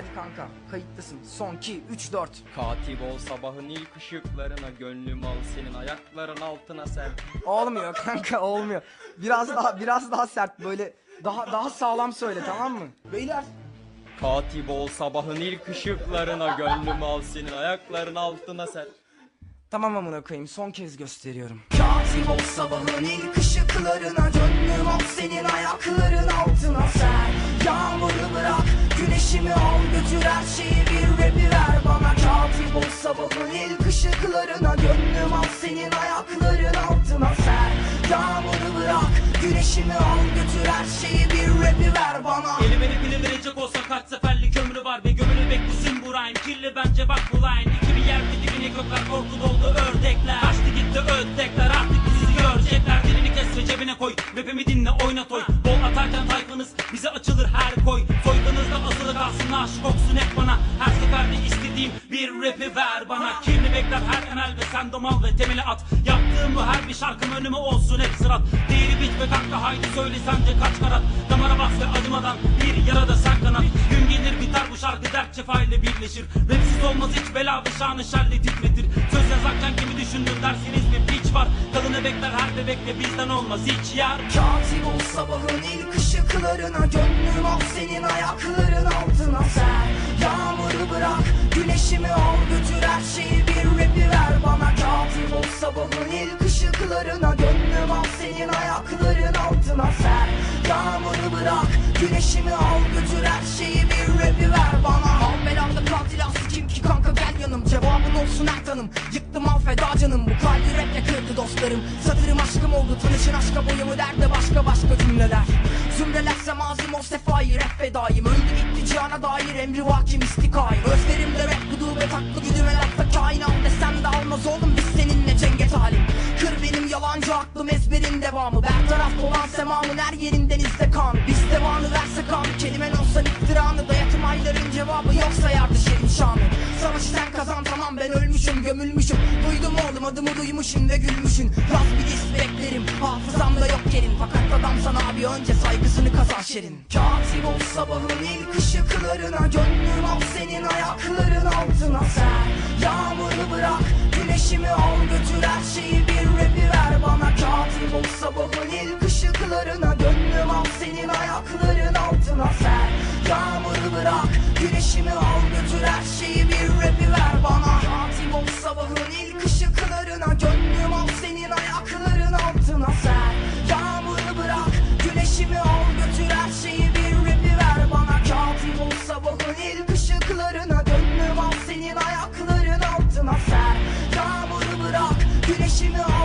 Hadi kanka kayıttasın. Son 2 3 4. Katip ol sabahın ilk ışıklarına Gönlüm al senin ayakların altına ser Olmuyor kanka olmuyor. Biraz daha biraz daha sert böyle daha daha sağlam söyle tamam mı? Beyler Katip ol sabahın ilk ışıklarına Gönlüm al senin ayakların altına ser tamam amına koyayım son kez gösteriyorum. Katip ol sabahın ilk ışıklarına Gönlüm al senin ayakların altına ser götür her şeyi bir rapi ver bana. Katip ol sabahın ilk ışıklarına. Gönlüm al senin ayakların altına. Ser Yağmuru bırak güneşimi al. Götür her şeyi bir rapi ver bana. Elime ipini verecek olsa kaç seferlik ömrü var? Ve gömülü beklesin bu rhyme. Kirli bence bak bu line. İki bir yerde dibine gökler korku doldu ördekler. Kaçtı gitti ördekler. Artık asılı kalsın aşık olsun hep bana. Her seferde istediğim bir rapi ver bana. Kirli bekler her emel ve sen domal ve temeli at. Yaptığım bu her bir şarkım önüme olsun hep sırat. Değeri bit ve kanka haydi söyle sence kaç karat? Damara bas ve acımadan bir yarada sen kanat. Gün gelir biter bu şarkı dert cefa ile birleşir. Rapsiz olmaz hiç bela ve şanı şerle titretir. Söz yazarken kimi düşündün dersiniz bir piç var. Kalını bekler her bebekle bizden olmaz hiç yar. Katip ol sabahın ilk ışıklarına Gönlüm al senin ayakların güneşimi al götür her şeyi bir rapi ver bana. Katip ol sabahın ilk ışıklarına Gönlüm al senin ayakların altına. Ser Yağmuru bırak güneşimi al götür her şeyi bir rapi ver bana. Al belamda katil aslı kim ki kanka gel yanım. Cevabın olsun her tanım. Yıktım al feda canım. Bu kalbi raple kırdı dostlarım. Satırım aşkım oldu tanışın aşka boyumu derde başka başka cümleler. Zümrelerse mazim o sefayı rap fedayım Öldü gitti cihana dair emri vakim istikayım Özlerimde rap haklı güdüme lafta kain al desem de almaz oğlum biz seninle cenge talim Kır benim yalancı aklım ezberin devamı. Bertaraf olan semamın her yerinden izle Biz devanı verse kan Kelimen olsan iftiranı Dayatım ayların cevabı yoksa yardı şerin şanı Savaşı sen kazan tamam ben ölmüşüm gömülmüşüm. Duydum oğlum adımı duymuşum ve gülmüşün. Raz bir diz beklerim hafızamda yok yerin Fakat adam sana abi önce saygısını kazan şerin Katip ol sabahın ilk ışıklarına al senin ayakların altına ser. Yağmuru bırak güneşimi al götür her şeyi bir rapi ver bana. Katip ol sabahın ilk ışıklarına Gönlüm al senin ayakların altına ser. Yağmuru bırak güneşimi al götür her şeyi Gönlüm al